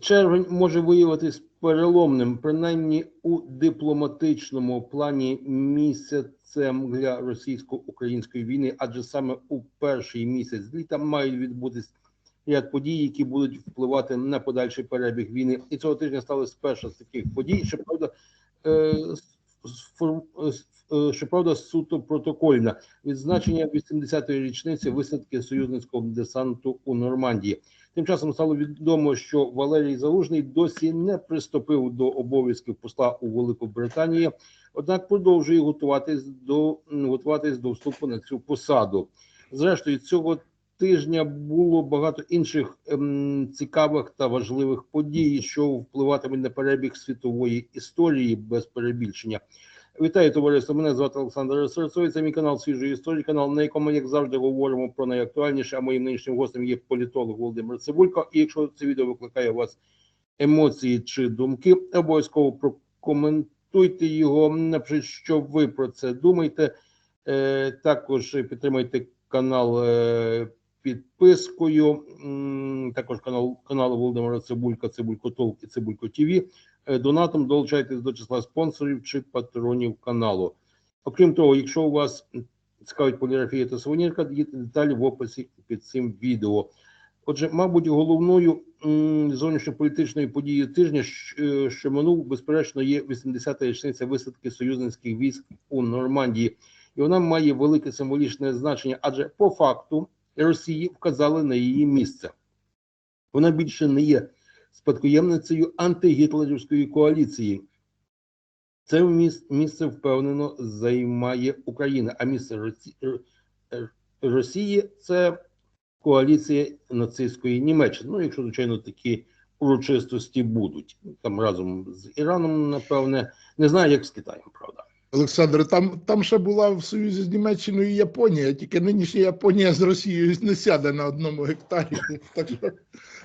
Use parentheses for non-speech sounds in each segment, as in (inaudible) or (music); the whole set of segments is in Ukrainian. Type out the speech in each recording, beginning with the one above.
Червень може виявитись переломним, принаймні у дипломатичному плані місяцем для російсько-української війни, адже саме у перший місяць літа мають відбутись ряд подій, які будуть впливати на подальший перебіг війни. І цього тижня сталося перша з таких подій. Щоправда, е, е, щоправда, суто протокольна відзначення 80-ї річниці висадки союзницького десанту у Нормандії. Тим часом стало відомо, що Валерій Залужний досі не приступив до обов'язків посла у Велику Британію, однак продовжує готуватись до готуватись до вступу на цю посаду. Зрештою, цього тижня було багато інших ем, цікавих та важливих подій, що впливатимуть на перебіг світової історії без перебільшення. Вітаю товариство. Мене звати Олександр Серцовий. Це мій канал свіжої історії, канал, на якому, як завжди, говоримо про найактуальніше. А моїм нинішнім гостем є політолог Володимир Цибулько. І якщо це відео викликає у вас емоції чи думки, обов'язково прокоментуйте його. Напишіть, що ви про це думаєте. Е, також підтримайте канал е, підпискою. Також канал каналу Володимира Цибулька, Цибулько Толк і Цибулько ТВ. Е, Донатом долучайтесь до числа спонсорів чи патронів каналу. Окрім того, якщо у вас цікавить поліграфія та сувенірка, є деталі в описі під цим відео. Отже, мабуть, головною зовнішньополітичною подією тижня, е, що минув, безперечно, є 80-та річниця висадки союзницьких військ у Нормандії, і вона має велике символічне значення, адже по факту Росії вказали на її місце. Вона більше не є спадкоємницею антигітлерівської коаліції. Це міс- місце впевнено займає Україна, а місце Росії це коаліція нацистської Німеччини. Ну, якщо, звичайно, такі урочистості будуть. Там разом з Іраном, напевне, не знаю, як з Китаєм, правда. Олександре, там, там ще була в Союзі з Німеччиною Японія, тільки нинішня Японія з Росією не сяде на одному гектарі. Так що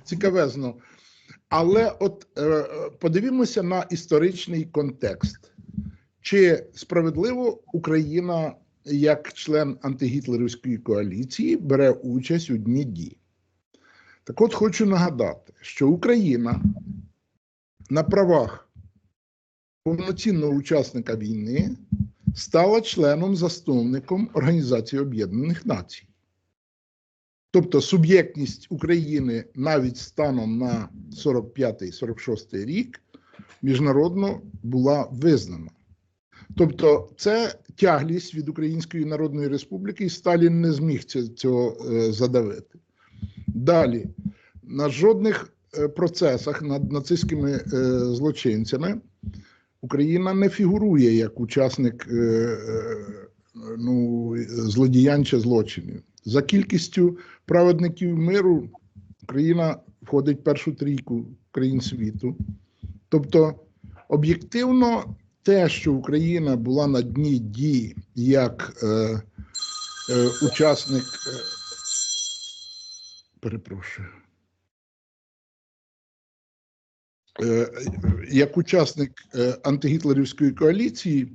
цікавезно. Але от е, подивімося на історичний контекст. Чи справедливо Україна, як член антигітлерівської коаліції, бере участь у дні дій? Так от хочу нагадати, що Україна на правах повноцінного учасника війни стала членом засновником Організації Об'єднаних Націй. Тобто суб'єктність України навіть станом на 45-46 рік міжнародно була визнана. Тобто, це тяглість від Української Народної Республіки, і Сталін не зміг цього е, задавити. Далі, на жодних е, процесах над нацистськими е, злочинцями Україна не фігурує як учасник ну, злодіянь чи злочинів. За кількістю праведників миру Україна входить в першу трійку країн світу. Тобто, об'єктивно, те, що Україна була на дні дій як е, е, учасник, е, перепрошую. Е, як учасник е, антигітлерівської коаліції,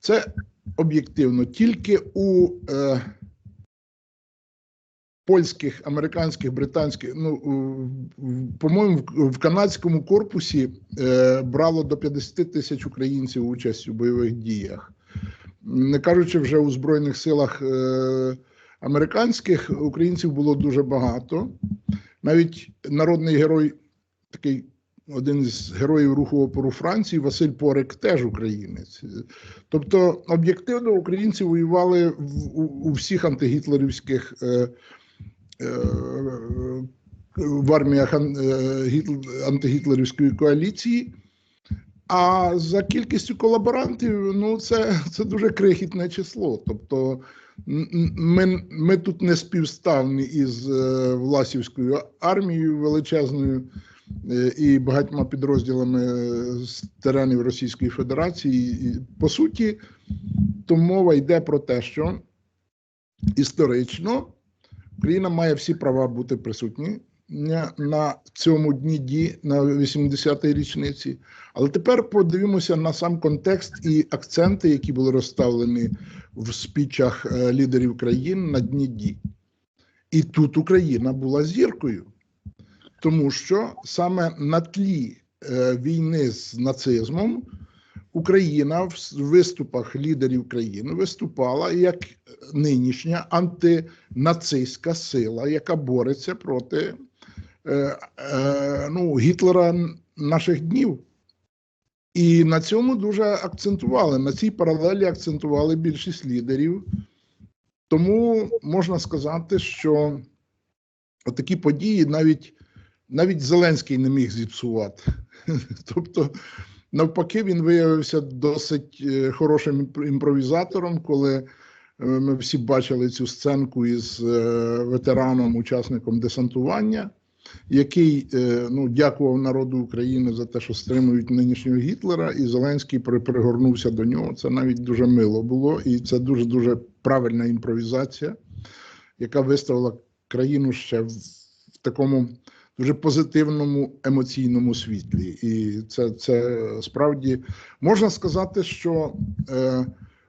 це об'єктивно тільки у е, польських, американських, британських, ну по-моєму, в, канадському корпусі е, брало до 50 тисяч українців участь у бойових діях. Не кажучи вже у Збройних силах е, американських, українців було дуже багато. Навіть народний герой, такий один з героїв руху опору Франції, Василь Порик, теж українець. Тобто, об'єктивно, українці воювали в, у, у всіх антигітлерівських е, в арміях е, гітл- антигітлерівської коаліції. А за кількістю колаборантів, ну це, це дуже крихітне число. Тобто, ми, ми тут не співставні із е, Власівською армією величезною е, і багатьма підрозділами е, з теренів Російської Федерації. І, по суті, то мова йде про те, що історично Україна має всі права бути присутні на- цьому дні ді на 80-й річниці. Але тепер подивимося на сам контекст і акценти, які були розставлені в спічах е, лідерів країн на дні ді. І тут Україна була зіркою. тому що саме на тлі е, війни з нацизмом Україна в виступах лідерів країни виступала як нинішня антинацистська сила, яка бореться проти е, е, ну, Гітлера наших днів. І на цьому дуже акцентували. На цій паралелі акцентували більшість лідерів. Тому можна сказати, що такі події навіть, навіть Зеленський не міг зіпсувати. (laughs) Тобто, навпаки, він виявився досить е, хорошим імпровізатором, коли е, ми всі бачили цю сценку із е, ветераном, учасником десантування, який ну, дякував народу України за те, що стримують нинішнього Гітлера, і Зеленський пригорнувся до нього. Це навіть дуже мило було, і це дуже дуже правильна імпровізація, яка виставила країну ще в такому дуже позитивному емоційному світлі. І це, це справді можна сказати, що е,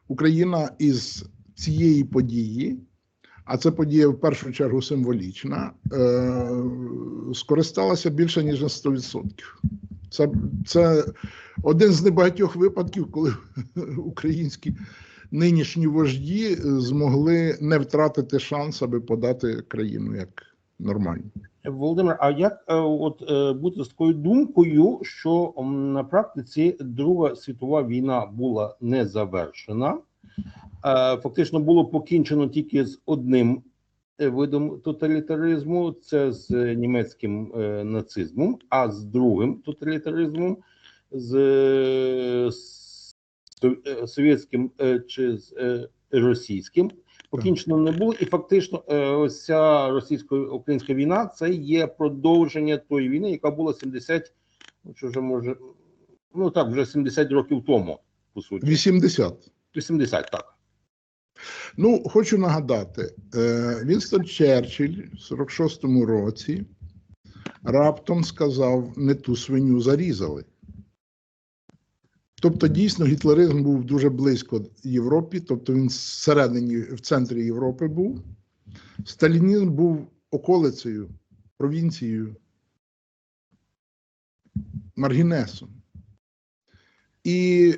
Україна із цієї події. А це подія в першу чергу символічна, е, скористалася більше ніж на 100%. Це, це один з небагатьох випадків, коли (laughs) українські нинішні вожді змогли не втратити шанс, аби подати країну як нормально. Володимир, а як е, от е, бути з такою думкою, що на практиці Друга світова війна була не завершена? Е, Фактично було покінчено тільки з одним видом тоталітаризму, це з німецьким нацизмом, а з другим тоталітаризмом, з совєтським чи з російським покінчено не було, і фактично е, ось ця російсько-українська війна це є продовження тої війни, яка була 70, ну що вже може, ну так, вже 70 років тому, по суті. 80. 80, так. Ну, хочу нагадати, е, Вінстон Черчилль в 46-му році раптом сказав: не ту свиню зарізали. Тобто, дійсно, гітлеризм був дуже близько Європі, тобто він всередині, в центрі Європи був. Сталінізм був околицею, провінцією, маргінесом. І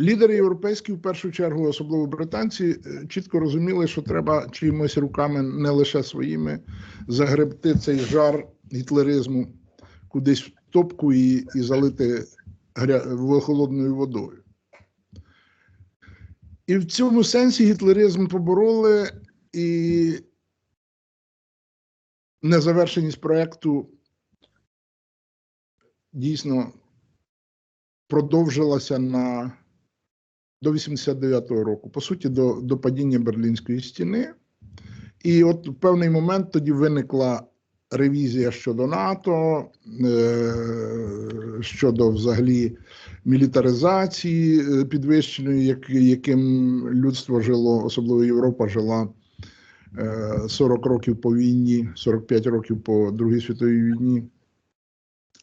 Лідери європейські, в першу чергу, особливо британці, е, чітко розуміли, що треба чиїмось руками не лише своїми загребти цей жар гітлеризму кудись топку і, і залити холодною водою. І в цьому сенсі гітлеризм побороли, і незавершеність проекту дійсно продовжилася на до 89-го року, по суті, до, до падіння Берлінської стіни. І от в певний момент тоді виникла ревізія щодо НАТО, е, щодо взагалі мілітаризації е, підвищеної, яким людство жило, особливо Європа жила е, 40 років по війні, 45 років по Другій світовій війні.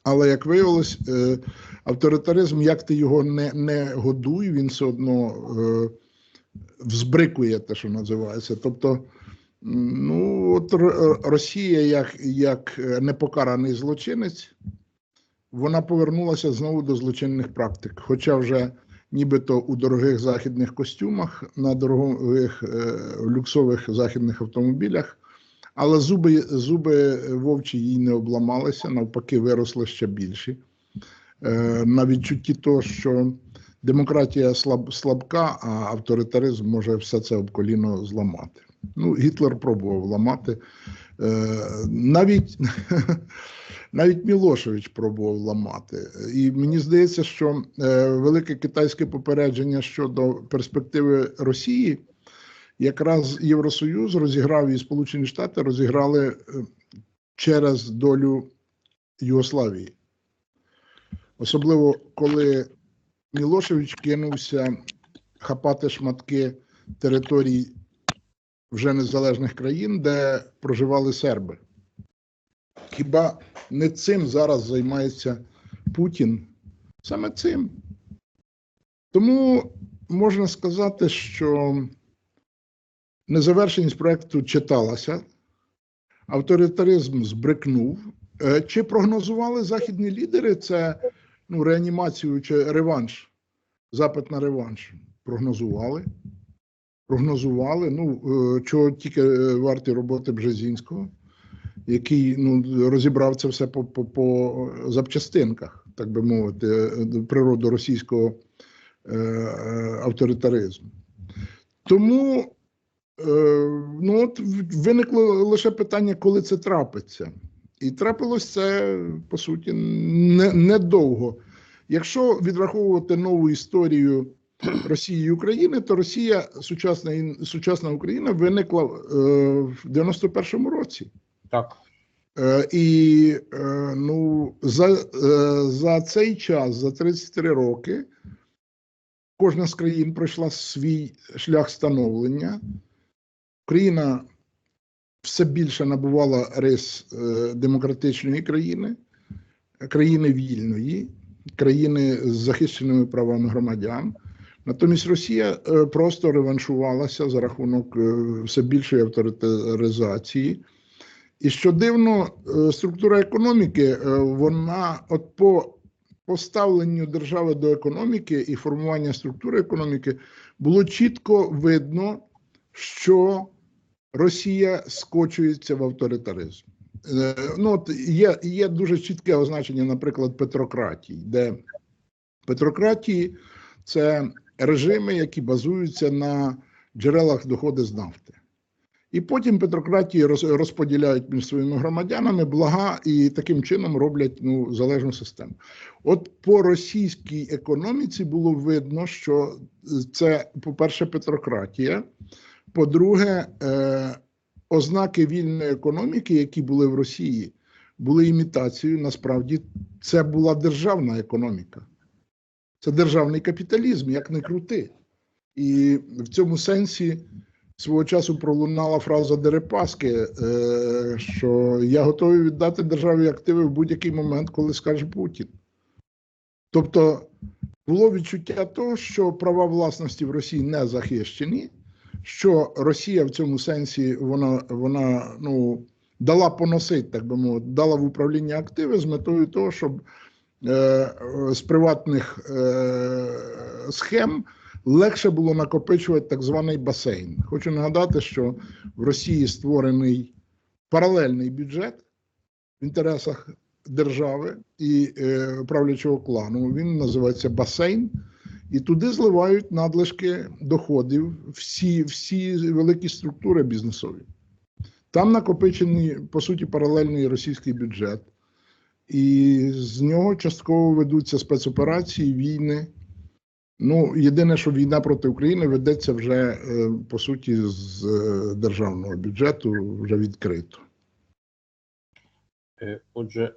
Але як виявилось, е, авторитаризм, як ти його не, не годуй, він все одно е, взбрикує те, що називається. Тобто, ну, от Р- Росія, як, як е, непокараний злочинець, вона повернулася знову до злочинних практик. Хоча вже нібито у дорогих західних костюмах, на дорогих е, люксових західних автомобілях. Але зуби, зуби вовчі їй не обламалися, навпаки, виросли ще більші. Е, на відчутті того, що демократія слаб, слабка, а авторитаризм може все це об коліно зламати. Ну, Гітлер пробував ламати. Е, навіть, (laughs) навіть Мілошевич пробував ламати. І мені здається, що е, велике китайське попередження щодо перспективи Росії якраз Євросоюз розіграв і Сполучені Штати розіграли е, через долю Югославії. Особливо коли Мілошевич кинувся хапати шматки територій вже незалежних країн, де проживали серби. Хіба не цим зараз займається Путін? Саме цим. Тому можна сказати, що незавершеність проекту читалася, авторитаризм збрикнув. Е, Чи прогнозували західні лідери це ну, реанімацію чи реванш, запит на реванш? Прогнозували. Прогнозували. Ну, е, чого тільки е, варті роботи Бжезінського, який ну, розібрав це все по, по, по запчастинках, так би мовити, е, природу російського е, е, авторитаризму. Тому е, ну, от виникло лише питання, коли це трапиться. І трапилось це, по суті, не- недовго. Якщо відраховувати нову історію (clears throat) Росії і України, то Росія, сучасна, сучасна Україна, виникла е, в 91-му році. Так. Е, і е, ну, за, е, за цей час, за 33 роки, кожна з країн пройшла свій шлях становлення. Україна все більше набувала рис е, демократичної країни, країни вільної, країни з захищеними правами громадян. Натомість Росія е, просто реваншувалася за рахунок е, все більшої авторитаризації. І що дивно, е, структура економіки, вона от по поставленню держави до економіки і формування структури економіки було чітко видно, що Росія скочується в авторитаризм. Ну, от є, є дуже чітке означення, наприклад, петрократії, де петрократії це режими, які базуються на джерелах доходу з нафти. І потім петрократії розподіляють між своїми громадянами блага і таким чином роблять ну, залежну систему. От по російській економіці було видно, що це, по-перше, петрократія, по-друге, е, ознаки вільної економіки, які були в Росії, були імітацією. Насправді, це була державна економіка. Це державний капіталізм, як не крути. І в цьому сенсі свого часу пролунала фраза Дерипаски, е, що я готовий віддати державі активи в будь-який момент, коли скаже Путін. Тобто було відчуття того, що права власності в Росії не захищені, що Росія в цьому сенсі вона, вона ну, дала поносить, так би мовити, дала в управління активи з метою того, щоб з приватних е, схем легше було накопичувати так званий басейн. Хочу нагадати, що в Росії створений паралельний бюджет в інтересах держави і е, правлячого клану. Він називається басейн, і туди зливають надлишки доходів всі, всі великі структури бізнесові. Там накопичений, по суті, паралельний російський бюджет, і з нього частково ведуться спецоперації, війни. Ну, єдине, що війна проти України ведеться вже е, по суті з е, державного бюджету, вже відкрито. Е, Отже,